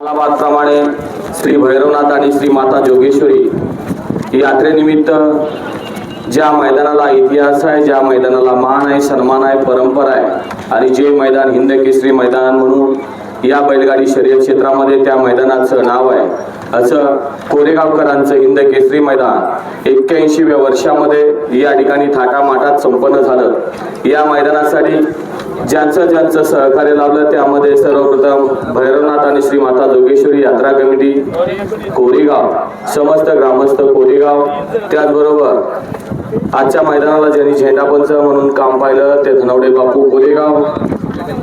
प्रमाणे श्री भैरवनाथ आणि श्री माता जोगेश्वरी यात्रेनिमित्त ज्या मैदानाला इतिहास आहे ज्या मैदानाला मान आहे सन्मान आहे परंपरा आहे आणि जे मैदान हिंद केसरी मैदान म्हणून या बैलगाडी शर्यत क्षेत्रामध्ये त्या मैदानाचं नाव आहे असं कोरेगावकरांचं हिंद केसरी मैदान एक्क्याऐंशीव्या वर्षामध्ये या ठिकाणी थाटामाटात संपन्न झालं. या मैदानासाठी ज्यांचं ज्यांचं सहकार्य लाभलं त्यामध्ये सर्वप्रथम भैरवनाथ आणि श्री माता जोगेश्वरी यात्रा कमिटी कोरेगाव समस्त ग्रामस्थ कोरेगाव. त्याचबरोबर आजच्या मैदानाला ज्यांनी झेंडापंच म्हणून काम पाहिलं ते धनवडे बापू कोरेगाव.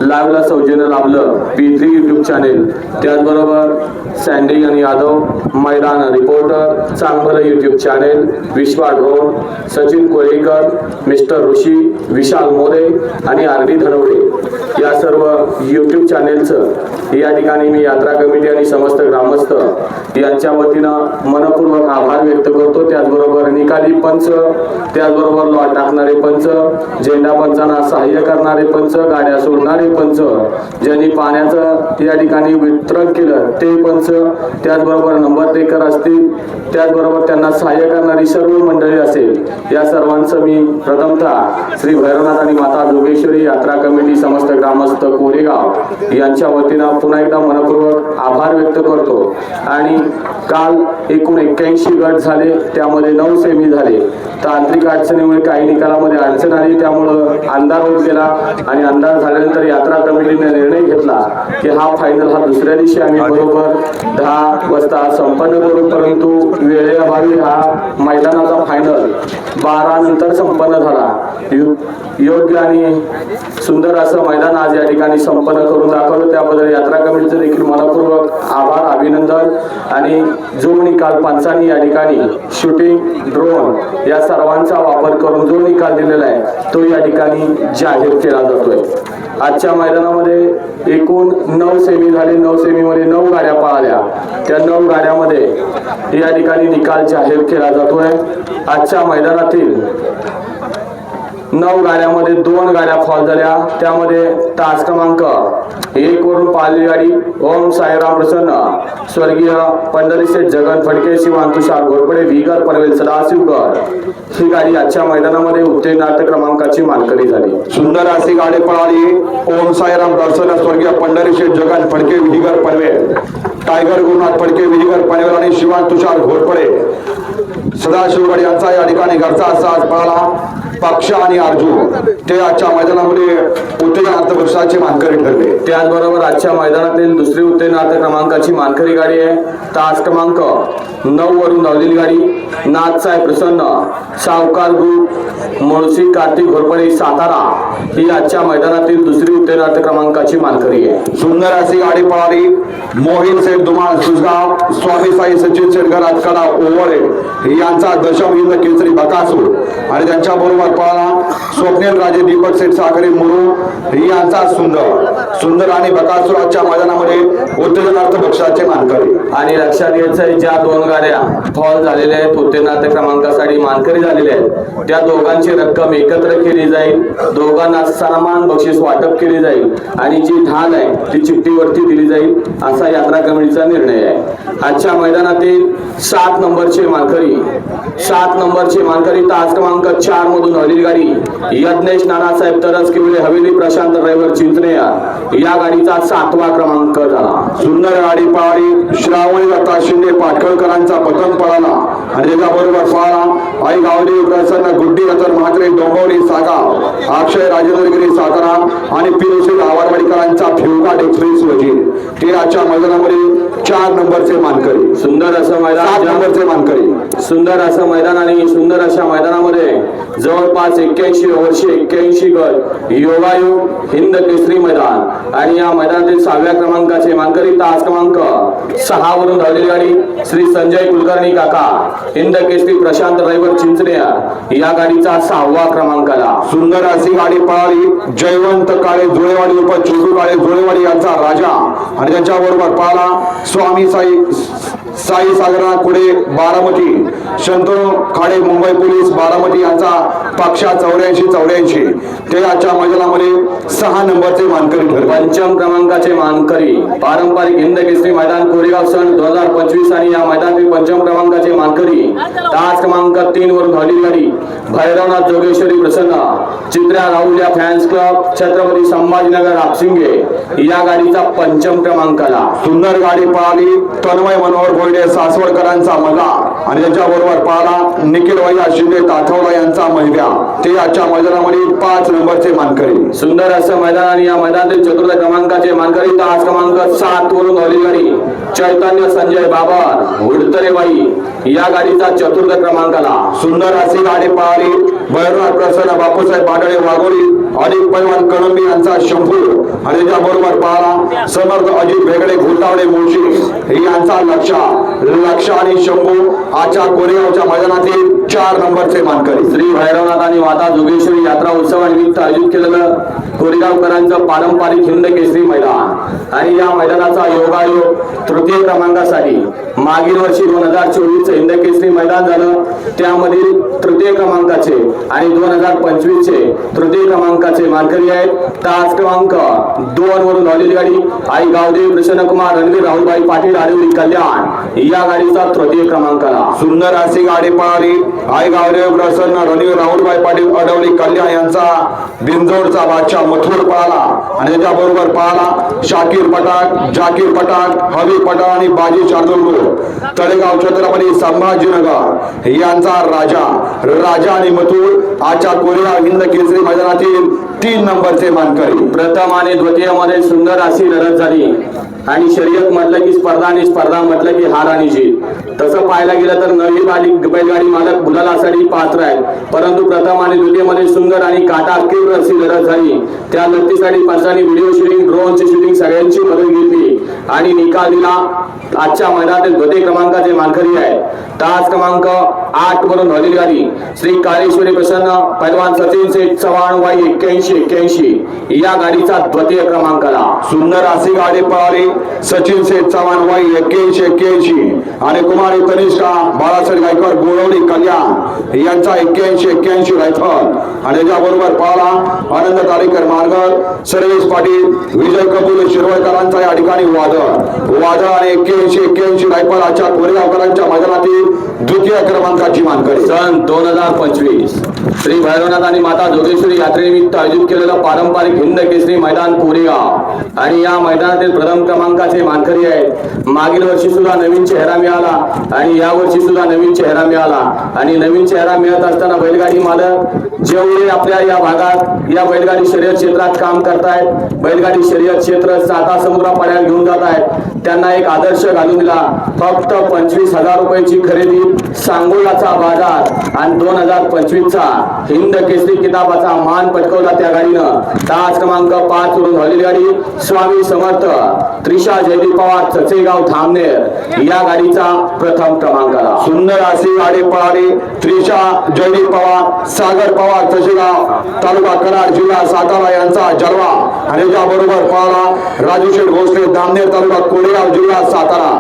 लाईव्हला सौजन्य लाभलं पी थ्री युट्यूब चॅनेल त्याचबरोबर सँडी आणि यादव मैदान रिपोर्टर चांगलं YouTube channel Vishwa drone Sachin Kolekar mister Rishi Vishal More आणि आर डी धनवडे. या सर्व यूट्यूब चॅनेलचं या ठिकाणी मी यात्रा कमिटी आणि समस्त ग्रामस्थ यांच्या वतीनं मनपूर्वक आभार व्यक्त करतो. त्याचबरोबर निकाली पंच त्याचबरोबर लॉट टाकणारे पंच झेंडा पंचांना सहाय्य करणारे पंच गाड्या सोडणारे पंच ज्यांनी पाण्याचं या ठिकाणी वितरण केलं ते पंच माणसं त्याचबरोबर नंबर टेकर असतील त्याचबरोबर त्यांना सहाय्य करणारी सर्व मंडळी असेल या सर्वांचं मी प्रथमतः श्री भैरवनाथ आणि माता जोगेश्वरी यात्रा कमिटी समस्त ग्रामस्थ कोरेगाव यांच्या वतीनं पुन्हा एकदा मनपूर्वक आभार व्यक्त करतो. आणि काल एकूण एक्क्याऐंशी गट झाले त्यामध्ये नऊ सेमी झाले. तांत्रिक अडचणीमुळे काही निकालामध्ये अडचण आली त्यामुळं अंधार होत गेला आणि अंधार झाल्यानंतर यात्रा कमिटीने निर्णय घेतला की हा फायनल हा दुसऱ्या दिवशी आम्ही बरोबर दहा वाजता संपन्न करू परंतु वेळेअभावी हा मैदानाचा फायनल बारा नंतर संपन्न झाला. योग्य आणि सुंदर असं मैदान आज या ठिकाणी संपन्न करून दाखवलं. त्याबद्दल यात्रा कमिटीचं देखील मनपूर्वक आभार अभिनंदन आणि जो निकाल पंचांनी या ठिकाणी शूटिंग ड्रोन या सर्वांचा वापर करून जो निकाल दिलेला आहे तो या ठिकाणी जाहीर केला जातोय. आजच्या मैदानामध्ये एकूण नऊ सेमी झाले. नऊ सेमीमध्ये नऊ गाड्या पाळल्या. त्या नऊ गाड्यामध्ये या ठिकाणी निकाल जाहीर केला जातोय. आजच्या मैदानातील नऊ गाड्यामध्ये दोन गाड्या फॉल झाल्या. त्यामध्ये तास क्रमांक एक वरून पाहिली गाडी ओम साईराम प्रसन्न. स्वर्गीय पंढरीशेठ जगन फडके शिवान तुषार घोरपडे विगर पनवेल सदाशिवकर. ही गाडी आजच्या मैदानामध्ये उत्तीर्णार्थ क्रमांकाची मानकरी झाली. सुंदर अशी गाडी पळाली. ओम साईराम दर्शन स्वर्गीय पंढरीशेठ जगन फडके विहिगर पनवेल टायगर गुरुनाथ फडके विहिगर पनवेल आणि शिवान तुषार घोरपडे. सदाशिवगड यांचा या ठिकाणी घरचा असा आज पळाला पक्ष आणि अर्जुन ते आजच्या मैदानामध्ये उत्तेजनार्थ पक्षाचे मानकरी ठरले. त्याचबरोबर आजच्या मैदानातील दुसरी उत्तेजनार्थ क्रमांकाची मानकरी गाडी आहे. तास क्रमांक नऊ वरून धावलेली गाडी. नाथसाहेब प्रसन्न सावकार ग्रुप मुळशी कार्तिक घोरपडे सातारा ही आजच्या मैदानातील दुसरी उत्तीर्णार्थ क्रमांकाची मानकरी आहे. सुंदर अशी गाडी पळाली. मोहित सेठ धुमाळ सुजगाव स्वामी साई सचिन शेटकर आजकाडा ओवळे यांचा दशम हिंद केसरी बकासूर. आणि त्यांच्या बरोबर पळाला स्वप्नील राजे दीपक सेठ साखरे मुरू यांचा सुंदर. सुंदर आणि बकासूर आजच्या मैदानामध्ये उत्तेजनार्थ पक्षाचे मानकरी. आणि लक्षात घ्यायचं ज्या दोन गाड्या फॉल झालेल्या आहेत उत्तेजनार्थ क्रमांकासाठी मानकरी झालेल्या आहेत त्या दोघांची रक्कम एकत्र केली जाईल. दोघांना समान बक्षीस वाटप केली जाईल. जाईल आणि जी ढाल आहे ती चिठ्ठीवरती दिली जाईल असा यात्रा कमिटीचा निर्णय आहे. आजच्या मैदानातील सात नंबरचे मानकरी सात नंबरचे मानकरी तास क्रमांक चार मधून हलील गाडी यज्ञेश नानासाहेब तरस किवले हवेली प्रशांत ड्रायव्हर चिंचणे या गाडीचा सातवा क्रमांक झाला. सुंदर गाडी पाळी श्रावणी दत्ता शिंदे पाटकळकरांचा पतंग पळाला. आणि त्याच्याबरोबर पळाला. आई गावडी प्रसन्न गुड्डी रतन म्हात्रे डोंबवली सागाव अक्षय राजेंद्रगिरी सातारा आणि पिरुशी आवारवाडीकरांचा फ्युगाट एक्सप्रेस वजीर ते आजच्या मैदानामध्ये चार नंबरचे मानकरी. सुंदर असं सात मैदान नंबरचे मानकरी. सुंदर असं मैदान आणि सुंदर अशा मैदानामध्ये जवळपास एक्क्याऐंशी वर्षे एक्क्याऐंशी गट योगायोग हिंद केसरी मैदान. आणि या मैदानातील सहाव्या क्रमांकाचे मानकरी तास क्रमांक सहा वरून धावलेली गाडी श्री संजय कुलकर्णी काका. हिंद केसरी प्रशांत ड्रायव्हर चिंचनेर या गाडीचा सहावा क्रमांकाला. सुंदर अशी गाडी पळाली. जयवंत काळे जुळेवाडी उप छोटू काळे जुळेवाडी यांचा राजा आणि त्यांच्या बरोबर पाला स्वामी साई साई सागरनाथ कुडे बारामती. शंतनू खाडे मुंबई पोलीस बारामती यांचा पक्षा चौऱ्याऐंशी चौऱ्याऐंशी. ते आजच्या मैदानामध्ये सहा नंबरचे मानकरी ठरले. पंचम क्रमांकाचे मानकरी. पारंपरिक हिंद केसरी मैदान कोरेगाव सन दोन हजार पंचवीस आणि या मैदानातील पंचम क्रमांकाचे मानकरी. तास क्रमांक तीन वरून धावली गाडी. भैरवनाथ जोगेश्वरी प्रसन्न चित्र्या राहुल या फॅन्स क्लब छत्रपती संभाजीनगर आपसिंगे या गाडीचा पंचम क्रमांकाला. सुंदर गाडी पळाली तन्मय मनोहर भोईडे सासवडकरांचा मल्ला आणि त्यांच्या बरोबर पळाला निखिल वैया शिंदे ताठवला यांचा महिव्या ते आजच्या मैदानामध्ये पाच नंबरचे मानकरी. सुंदर असं मैदान आणि या मैदानातील चतुर्थ क्रमांकाचे मानकरी. तास क्रमांक सात वरून गाडी. चैतन्य संजय बाबर उडतरेबाई. या गाडीचा चतुर्थ क्रमांकाला सुंदर अशी गाडी पळाली भैरवनाथ प्रसन्न बापूसाहेब बाडळे वाघोली अधिक पैलवान कळंबी यांचा शंभू आणि त्याच्या बरोबर पळाला समर्थ अजित भेगडे घोटावडे मुळशी. यांचा लक्ष. लक्ष आणि शंभू आजच्या कोरेगावच्या मैदानातील चार नंबरचे मानकरी. श्री भैरवनाथ आणि माता जोगेश्वरी यात्रा उत्सवानिमित्त आयोजित केलेलं कोरेगावकरांचं पारंपरिक हिंद केसरी मैदान. आणि या मैदानाचा योगायोग तृतीय क्रमांकासाठी मागील वर्षी दोन हजार चोवीस हिंद केसरी मैदान झालं. त्यामधील तृतीय क्रमांकाचे आणि दोन हजार पंचवीस चे तृतीय क्रमांकाचे मानकरी आहेत. तास क्रमांक दोन वरून धावलेली गाडी. आई गावदेव प्रसन्नकुमार रणवीर राहुलबाई पाटील आडिवली कल्याण या गाडीचा तृतीय क्रमांकाला सुंदर अशी गाडी पळाली आई गावदेव प्रसन्न रणवीर राहुलबाई पाटील अडवली कल्याण यांचा बिंजोडचा बादशाह मथुर पळाला आणि त्याच्याबरोबर पळाला शाकीर पटाक जाकीर पटाक हवी पटाक आणि बाजी शार्दुल तळेगाव छत्रपती संभाजीनगर. या यांचा राजा राजा आणि मथुर आजच्या कोरेगाव हिंद केसरी मैदानातील तीन नंबरचे मानकरी. प्रथम आणि द्वितीयमध्ये सुंदर अशी लढत झाली. आणि शर्यत म्हटलं की स्पर्धा आणि स्पर्धा म्हटलं की हार आणि जीत. तसं पाहायला गेलं तर नवी बाली बैलगाडी मालक गुलालासाठी पात्र आहेत. परंतु प्रथम आणि द्वितीयमध्ये सुंदर आणि काटा काटाकीर अशी लढत झाली. त्या लढतीसाठी पंचांनी व्हिडिओ शूटिंग ड्रोनची शूटिंग सगळ्यांची मदत घेतली. आणि निकाल दिला आजच्या मैदानातील द्वितीय क्रमांकाचे मानकरी आहेत. तास क्रमांक आठ वरून झालेली गाडी. श्री काळेश्वरी प्रसन्न पैलवान सचिन शेठ चव्हाण वाई एक्क्याऐंशी एक्क्याऐंशी. या गाडीचा द्वितीय क्रमांकाला सुंदर अशी गाडी पळाली. सचिन शेठ चव्हाण वाई एक्क्याऐंशी एक्क्याऐंशी. आणि कुमारी तनिष्का बाळासाहेब गायकवाड गोळवली कल्याण यांचा एक्क्याऐंशी एक्क्याऐंशी रायफल. आणि त्याच्याबरोबर पळाला आनंद तारेकर मार्गर सर्वेश पाटील विजय कपूर शिरवळकरांचा या ठिकाणी वादळ. वादळ आणि एक्क्याऐंशी एक्क्याऐंशी रायफल आजच्या कोरेगावकरांच्या मैदानातील द्वितीय क्रमांकाची मानकरी. सन दोन हजार पंचवीस. श्री भैरवनाथ आणि माता जोगेश्वरी यात्रेनिमित्त आयोजित केलेलं पारंपरिक हिंद केसरी मैदान कोरेगाव आणि या मैदानातील प्रथम क्रमांकाचे मानकरी आहेत. मागील वर्षी सुद्धा नवीन चेहरा मिळाला आणि या वर्षी सुद्धा नवीन चेहरा मिळाला. आणि नवीन चेहरा मिळत असताना बैलगाडी मालक जेवढे आपल्या या भागात या बैलगाडी शर्यत क्षेत्रात काम करतायत. बैलगाडी शर्यत क्षेत्र साता समुद्रापाड्यात घेऊन जात आहेत त्यांना एक आदर्श घालून दिला. फक्त पंचवीस हजार रुपयाची खरेदी सांगोलाचा बाजार आणि दोन हजार पंचवीसचा हिंद केसरी किताबाचा मान पटकवला त्या गाडीनं. तास क्रमांक पाच वरून झालेली गाडी. स्वामी समर्थ त्रिशा जयदीप पवार चचेगाव थांबनेर या गाडीचा प्रथम क्रमांकाला. सुंदर अशी गाडी पळाली. त्रिशा जयदीप पवार सागर पवार तसेगाव तालुका कराड जिल्हा सातारा यांचा जलवा. आणि त्याबरोबर पाहला राजू शेठ भोसले दामनेर तालुका कोरेगाव जिल्हा सातारा.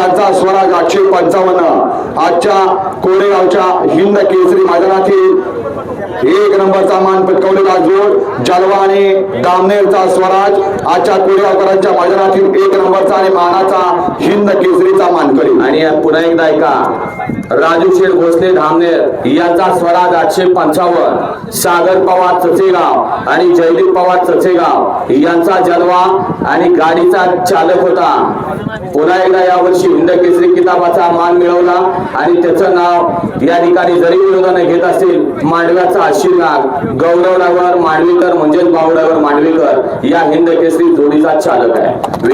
यांचा स्वराज आठशे पंचावन्न. आजच्या कोरेगावच्या हिंद केसरी मैदानातील एक नंबरचा मान पटकवलेला जोड जलवा आणि दामनेरचा स्वराज आजच्या कोरेगावकरांच्या मैदानातील एक नंबरचा आणि मानाचा हिंद केसरीचा मानकरी आणि पुन्हा एकदा ऐका. राजू शेठ भोसले धामनेर यांचा स्वराज आठशे पंचावन्न सागर पवार चचेगाव आणि जयदीप पवार चचेगाव यांचा जलवा आणि गाडीचा चालक होता. पुन्हा एकदा यावर्षी हिंद केसरी किताबाचा मान मिळवला आणि त्याचं नाव या ठिकाणी जरी विरोधाने घेत असतील मांडव्याचा आशीर्वाद गौरव डागर मांडवीकर म्हणजेच बावडागर मांडवीकर या हिंद केसरी जोडीचा चालक आहे.